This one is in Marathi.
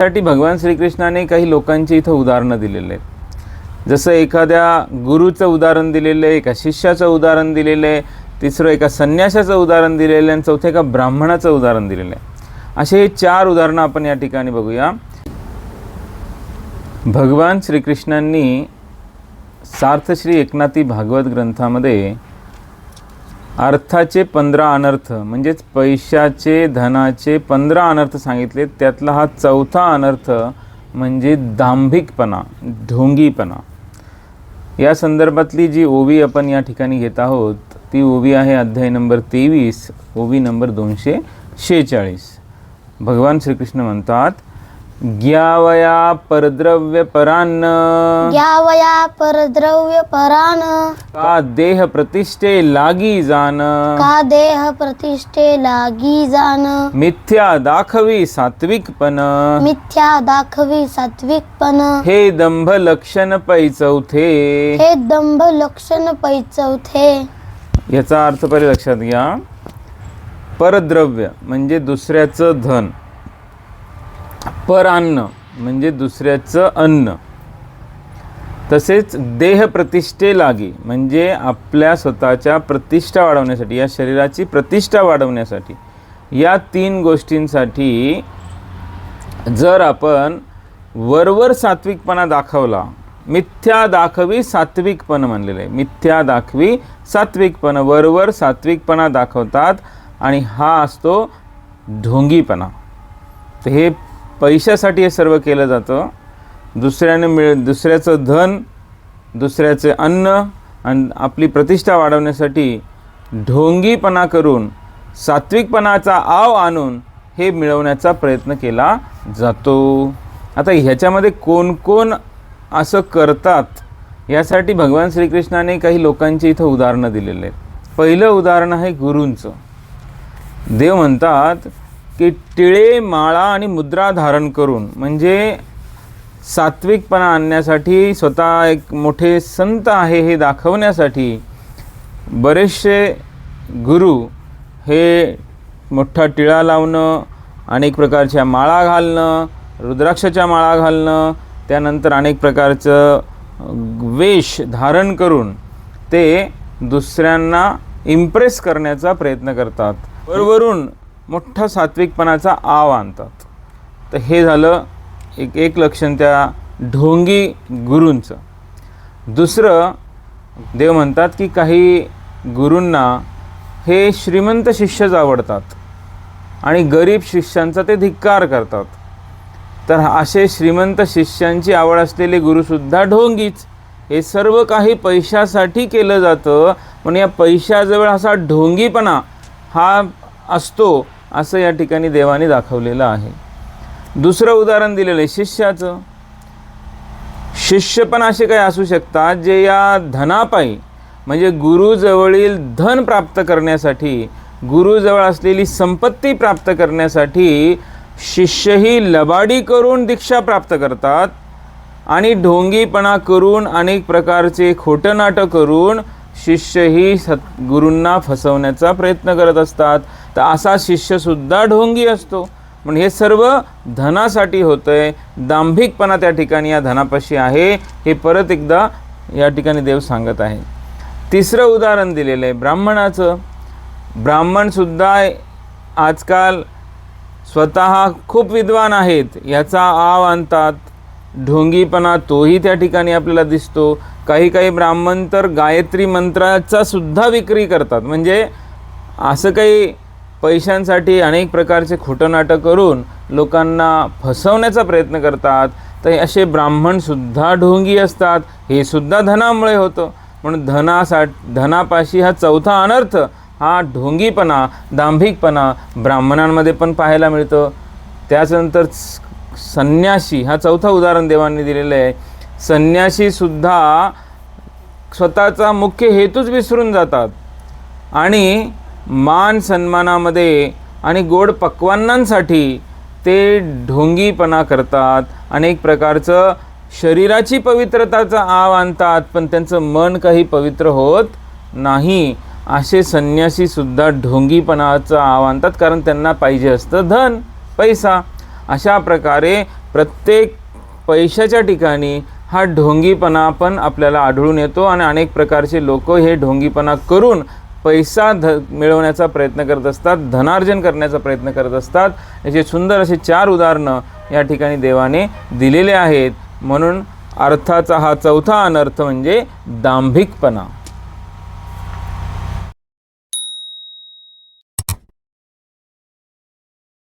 साठी भगवान श्रीकृष्णाने काही लोकांची इथं उदाहरणं दिलेले आहेत. जसं एखाद्या गुरुचं उदाहरण दिलेलं आहे एका शिष्याचं उदाहरण दिलेलं आहे तिसरं एका संन्याशाचं उदाहरण दिलेलं आहे आणि चौथं एका ब्राह्मणाचं उदाहरण दिलेलं आहे. असे हे चार उदाहरणं आपण या ठिकाणी बघूया. भगवान श्रीकृष्णांनी सार्थश्री एकनाथी भागवत ग्रंथामध्ये अर्थाचे पंधरा अनर्थ म्हणजेच पैशाचे धनाचे पंधरा अनर्थ सांगितले त्यातला हा चौथा अनर्थ म्हणजे दांभिकपणा ढोंगीपणा. या संदर्भातली जी ओवी आपण या ठिकाणी घेत आहोत ती ओवी आहे अध्याय नंबर तेवीस ओवी नंबर दोनशे शेहेचाळीस. भगवान श्रीकृष्ण म्हणतात ग्यावया परद्रव्य परान्न घ्यावया परद्रव्य परान का देह प्रतिष्ठे लागी जान। का देह प्रतिष्ठे लागी जाण मिथ्या दाखवी सात्विकपण मिथ्या दाखवी सात्विकपण हे दंभ लक्षण पै चौथे हे दंभ लक्षण पैचवथे याचा अर्थ पहिले लक्षात घ्या। परद्रव्य म्हणजे दुसऱ्याचं धन। पर अन्न म्हणजे दुसऱ्याचं अन्न. तसेच देह प्रतिष्ठे लागी म्हणजे आपल्या स्वतःच्या प्रतिष्ठा वाढवण्यासाठी या शरीराची प्रतिष्ठा वाढवण्यासाठी या तीन गोष्टींसाठी जर आपण वरवर सात्विकपणा दाखवला मिथ्या दाखवी सात्विकपण म्हणलेलं आहे. मिथ्या दाखवी सात्विकपण वरवर सात्विकपणा दाखवतात आणि हा असतो ढोंगीपणा. तर हे पैशासाठी हे सर्व केलं जातं. दुसऱ्याने मिळ दुसऱ्याचं धन दुसऱ्याचे अन्न आणि आपली प्रतिष्ठा वाढवण्यासाठी ढोंगीपणा करून सात्विकपणाचा आव आणून हे मिळवण्याचा प्रयत्न केला जातो. आता ह्याच्यामध्ये कोण कोण असं करतात यासाठी भगवान श्रीकृष्णाने काही लोकांची इथं उदाहरणं दिलेली आहेत. पहिलं उदाहरण आहे गुरूंचं. देव म्हणतात की टिळे माळा आणि मुद्रा धारण करून म्हणजे सात्विकपणा आणण्यासाठी स्वतः एक मोठे संत आहे हे दाखवण्यासाठी बरेचसे गुरु हे मोठा टिळा लावणं अनेक प्रकारच्या माळा घालणं रुद्राक्षाच्या माळा घालणं त्यानंतर अनेक प्रकारचं वेश धारण करून ते दुसऱ्यांना इम्प्रेस करण्याचा प्रयत्न करतात. वरवरून मोठा सात्विकपणाचा आव आणतात. तर हे झालं एक एक लक्षण त्या ढोंगी गुरूंचं. दुसरं देव म्हणतात की काही गुरूंना हे श्रीमंत शिष्यच आवडतात आणि गरीब शिष्यांचा ते धिक्कार करतात. तर असे श्रीमंत शिष्यांची आवड असलेले गुरुसुद्धा ढोंगीच. हे सर्व काही पैशासाठी केलं जातं पण या पैशाजवळ असा ढोंगीपणा हा असतो असं या ठिकाणी देवाने दाखवलेलं आहे. दुसरं उदाहरण दिलेलं आहे शिष्याचं. शिष्य पण असे काही असू शकतात जे या धनापायी म्हणजे गुरुजवळील धन प्राप्त करण्यासाठी गुरुजवळ असलेली संपत्ती प्राप्त करण्यासाठी शिष्यही लबाडी करून दीक्षा प्राप्त करतात आणि ढोंगीपणा करून अनेक प्रकारचे खोटं नाटं करून शिष्यही सद्गुरूंना फसवण्याचा प्रयत्न करत असतात. तर असा शिष्यसुद्धा ढोंगी असतो. पण हे सर्व धनासाठी होतं आहे दांभिकपणा त्या ठिकाणी या धनापाशी आहे. हे परत एकदा या ठिकाणी देव सांगत आहे. तिसरं उदाहरण दिलेलं आहे ब्राह्मणाचं. ब्राह्मणसुद्धा आजकाल स्वतः खूप विद्वान आहेत. याचा आव आणतात. ढोंगीपणा तोही त्या ठिकाणी आपल्याला दिसतो. काही काही ब्राह्मण तर गायत्री मंत्राचा सुद्धा विक्री करतात. म्हणजे असं काही पैशांसाठी अनेक प्रकारचे खोटं नाटक करून लोकांना फसवण्याचा प्रयत्न करतात. तर असे ब्राह्मणसुद्धा ढोंगी असतात. हे सुद्धा धनामुळे होतं. म्हणून धनासा धनापाशी हा चौथा अनर्थ हा ढोंगीपणा दांभिकपणा ब्राह्मणांमध्ये पण पाहायला मिळतं. त्याच्यानंतर स- संन्यासी हा चौथा उदाहरण देवांनी दिलेलं आहे. संन्यासीसुद्धा स्वतःचा मुख्य हेतूच विसरून जातात. आणि मान सन्मानामध्ये आणि गोड पक्वान्नांसाठी ते ढोंगीपणा करतात. अनेक प्रकारचं शरीराची पवित्रताचा आव आणतात पण त्यांचं मन काही पवित्र होत नाही. असे संन्यासीसुद्धा ढोंगीपणाचं आव आणतात कारण त्यांना पाहिजे असतं धन पैसा. अशा प्रकारे प्रत्येक पैशाच्या ठिकाणी हा ढोंगीपणा पण आपल्याला आढळून येतो आणि अनेक प्रकारचे लोक हे ढोंगीपणा करून पैसा ध मिळवण्याचा प्रयत्न करत असतात धनार्जन करण्याचा प्रयत्न करत असतात. याचे सुंदर असे चार उदाहरणं या ठिकाणी देवाने दिलेले आहेत. म्हणून अर्थाचा हा चौथा अनर्थ म्हणजे दांभिकपणा.